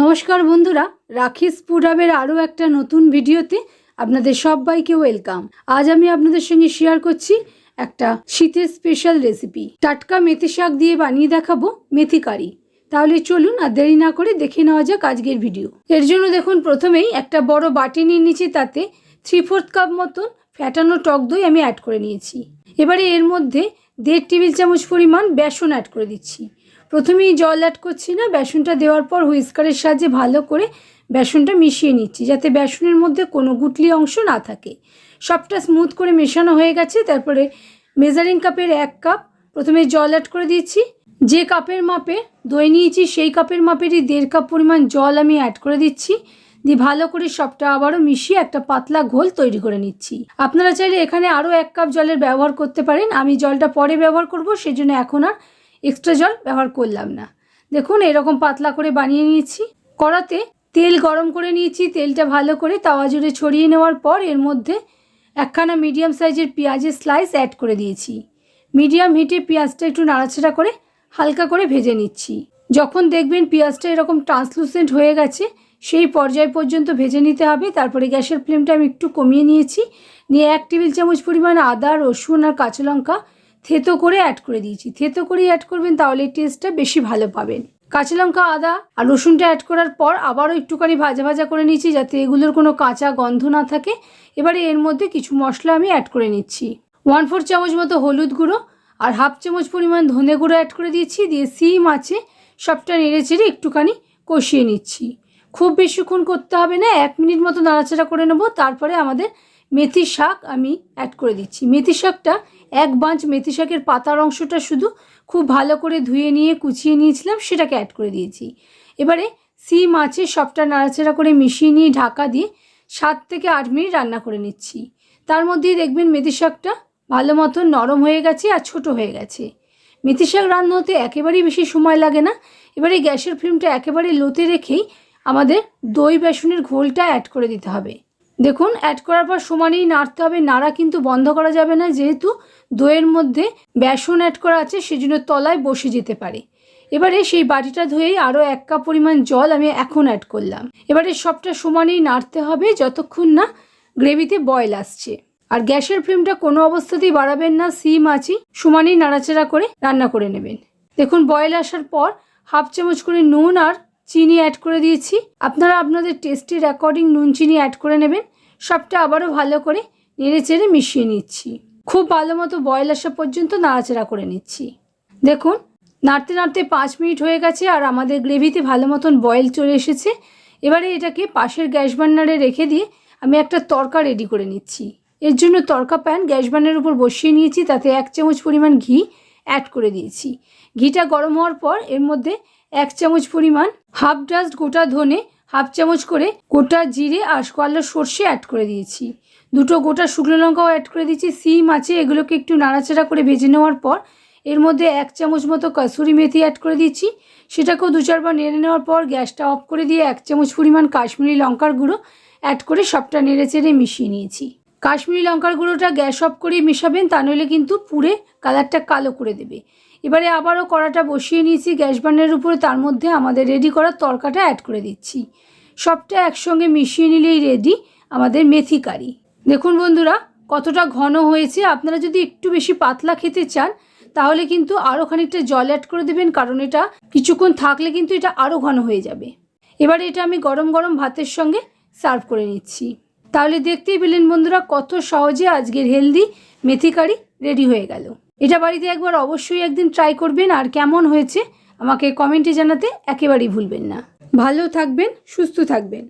নমস্কার বন্ধুরা, রাখিস ফুড হাবের আরও একটা নতুন ভিডিওতে আপনাদের সবাইকে ওয়েলকাম আজ আমি আপনাদের সঙ্গে শেয়ার করছি একটা শীতের স্পেশাল রেসিপি টাটকা মেথি শাক দিয়ে বানিয়ে দেখাবো মেথি কারি। তাহলে চলুন আর দেরি না করে দেখে নেওয়া যাক আজকের ভিডিও এর জন্য দেখুন প্রথমেই একটা বড় বাটি নিয়ে নিয়েছি, তাতে থ্রি ফোর্থ কাপ মতন ফ্যাটানো টক দই আমি অ্যাড করে নিয়েছি। এবারে এর মধ্যে দেড় টেবিল চামচ পরিমাণ বেসন অ্যাড করে দিচ্ছি। প্রথমেই জল অ্যাড করছি না, বেসনটা দেওয়ার পর হুইস্কারের সাহায্যে ভালো করে বেসনটা মিশিয়ে নিচ্ছি, যাতে বেসনের মধ্যে কোনো গুটলি অংশ না থাকে। সবটা স্মুথ করে মেশানো হয়ে গেছে, তারপরে মেজারিং কাপের এক কাপ প্রথমে জল অ্যাড করে দিচ্ছি। যে কাপের মাপে দই নিয়েছি, সেই কাপের মাপেরই দেড় কাপ পরিমাণ জল আমি অ্যাড করে দিচ্ছি। দিয়ে ভালো করে সবটা আবারও মিশিয়ে একটা পাতলা ঘোল তৈরি করে নিচ্ছি। আপনারা চাইলে এখানে আরও এক কাপ জলের ব্যবহার করতে পারেন। আমি জলটা পরে ব্যবহার করব, সেজন্য এখন আর এক্সট্রা জল ব্যবহার করলাম না। দেখুন, এরকম পাতলা করে বানিয়ে নিয়েছি। কড়াতে তেল গরম করে নিয়েছি। তেলটা ভালো করে তাওয়া জুড়ে ছড়িয়ে নেওয়ার পর এর মধ্যে একখানা মিডিয়াম সাইজের পেঁয়াজের স্লাইস অ্যাড করে দিয়েছি। মিডিয়াম হিটে পেঁয়াজটা একটু নাড়াচাড়া করে হালকা করে ভেজে নিচ্ছি। যখন দেখবেন পেঁয়াজটা এরকম ট্রান্সলুসেন্ট হয়ে গেছে, সেই পর্যায় পর্যন্ত ভেজে নিতে হবে। তারপরে গ্যাসের ফ্লেমটা আমি একটু কমিয়ে নিয়েছি। নিয়ে এক টেবিল চামচ পরিমাণ আদা, রসুন আর কাঁচা লঙ্কা থেতো করে অ্যাড করে দিয়েছি। থেতো করেই অ্যাড করবেন, তাহলে টেস্টটা বেশি ভালো পাবেন। কাঁচা লঙ্কা, আদা আর রসুনটা অ্যাড করার পর আবারও একটুখানি ভাজা ভাজা করে নিচ্ছি যাতে এগুলোর কোনো কাঁচা গন্ধ না থাকে। এবারে এর মধ্যে কিছু মশলা আমি অ্যাড করে নিচ্ছি। ওয়ান ফোর চামচ মতো হলুদ গুঁড়ো আর হাফ চামচ পরিমাণ ধনে গুঁড়ো অ্যাড করে দিয়েছি, দিয়ে সিম আছে, সবটা নেড়ে চেড়ে একটুখানি কষিয়ে নিচ্ছি। খুব বেশিক্ষণ করতে হবে না, এক মিনিট মতো নাড়াচাড়া করে নেব, তারপরে আমাদের মেথি শাক আমি অ্যাড করে দিচ্ছি। মেথি শাকটা এক বাঁচ মেথি শাকের পাতার অংশটা শুধু খুব ভালো করে ধুয়ে নিয়ে, কুচিয়ে নিয়েছিলাম, সেটাকে অ্যাড করে দিয়েছি। এবারে সিম আছে, সবটা নাড়াচাড়া করে মিশিয়ে নিয়ে ঢাকা দিয়ে সাত থেকে আট মিনিট রান্না করে নিচ্ছি। তার মধ্যেই দেখবেন মেথি শাকটা ভালো মতো নরম হয়ে গেছে আর ছোট হয়ে গেছে। মেথি শাক রান্না হতে একেবারেই বেশি সময় লাগে না। এবারে গ্যাসের ফ্লেমটা একেবারে লোতে রেখেই আমাদের দই, বেসনের ঘোলটা অ্যাড করে দিতে হবে। দেখুন অ্যাড করার পর সমানেই নাড়তে হবে। নাড়া কিন্তু বন্ধ করা যাবে না, যেহেতু দইয়ের মধ্যে বেসন অ্যাড করা আছে, সেজন্য তলায় বসে যেতে পারে। এবারে সেই বাটিটা ধুয়েই আরও এক কাপ পরিমাণ জল আমি এখন অ্যাড করলাম। এবারে সবটা সমানেই নাড়তে হবে, যতক্ষণ না গ্রেভিতে বয়েল আসছে। আর গ্যাসের ফ্লেমটা কোনো অবস্থাতেই বাড়াবেন না সিম আছি। সমানেই নাড়াচাড়া করে রান্না করে নেবেন। দেখুন বয়েল আসার পর হাফ চামচ করে নুন আর চিনি অ্যাড করে দিয়েছি। আপনারা আপনাদের টেস্টের অ্যাকর্ডিং নুন চিনি অ্যাড করে নেবেন। সবটা আবারও ভালো করে নেড়ে চেড়ে মিশিয়ে নিচ্ছি। খুব ভালো মতো বয়েল আসা পর্যন্ত নাড়াচাড়া করে নিচ্ছি। দেখুন, নাড়তে নাড়তে পাঁচ মিনিট হয়ে গেছে আর আমাদের গ্রেভিতে ভালো মতন বয়েল চলে এসেছে। এবারে এটাকে পাশের গ্যাস বার্নারে রেখে দিয়ে আমি একটা তরকা রেডি করে নিচ্ছি। এর জন্য তরকা প্যান গ্যাস বার্নারের উপর বসিয়ে নিয়েছি, তাতে এক চামচ পরিমাণ ঘি অ্যাড করে দিয়েছি। ঘিটা গরম হওয়ার পর এর মধ্যে চামচ পরিমাণ হাফ ডাস্ট গোটা ধনে হাফ চামচ করে গোটা জিরে আর কোয়াল্লা সর্ষে অ্যাড করে দিয়েছি। দুটো গোটা শুকনো লঙ্কাও অ্যাড করে দিয়েছি। সিম আছে, এগুলোকে একটু নাড়াচাড়া করে ভেজে নেওয়ার পর এর মধ্যে এক চামচ মতো কসুরি মেথি অ্যাড করে দিচ্ছি সেটাকেও দু চারবার নেড়ে নেওয়ার পর গ্যাসটা অফ করে দিয়ে এক চামচ পরিমাণ কাশ্মীরি লঙ্কার গুঁড়ো অ্যাড করে সবটা নেড়ে চেড়ে মিশিয়ে নিয়েছি। কাশ্মীরি লঙ্কার গুঁড়োটা গ্যাস অফ করেই মেশাবেন, তা নইলে কিন্তু পুড়ে কালারটা কালো করে দেবে। এবারে আবারও কড়াটা বসিয়ে নিয়েছি গ্যাস বার্নের উপরে, তার মধ্যে আমাদের রেডি করা তরকাটা অ্যাড করে দিচ্ছি। সবটা একসঙ্গে মিশিয়ে নিলেই রেডি আমাদের মেথি কারি। দেখুন বন্ধুরা, কতটা ঘন হয়েছে। আপনারা যদি একটু বেশি পাতলা খেতে চান, তাহলে কিন্তু আরও খানিকটা জল অ্যাড করে দেবেন, কারণ এটা কিছুক্ষণ থাকলে কিন্তু এটা আরও ঘন হয়ে যাবে। এবারে এটা আমি গরম গরম ভাতের সঙ্গে সার্ভ করে নিচ্ছি। তাহলে দেখতেই পেলেন বন্ধুরা, কত সহজে আজকের হেলদি মেথি কারি রেডি হয়ে গেল। এটা বাড়িতে একবার অবশ্যই একদিন ট্রাই করবেন আর কেমন হয়েছে আমাকে কমেন্টে জানাতে একেবারেই ভুলবেন না। ভালো থাকবেন, সুস্থ থাকবেন।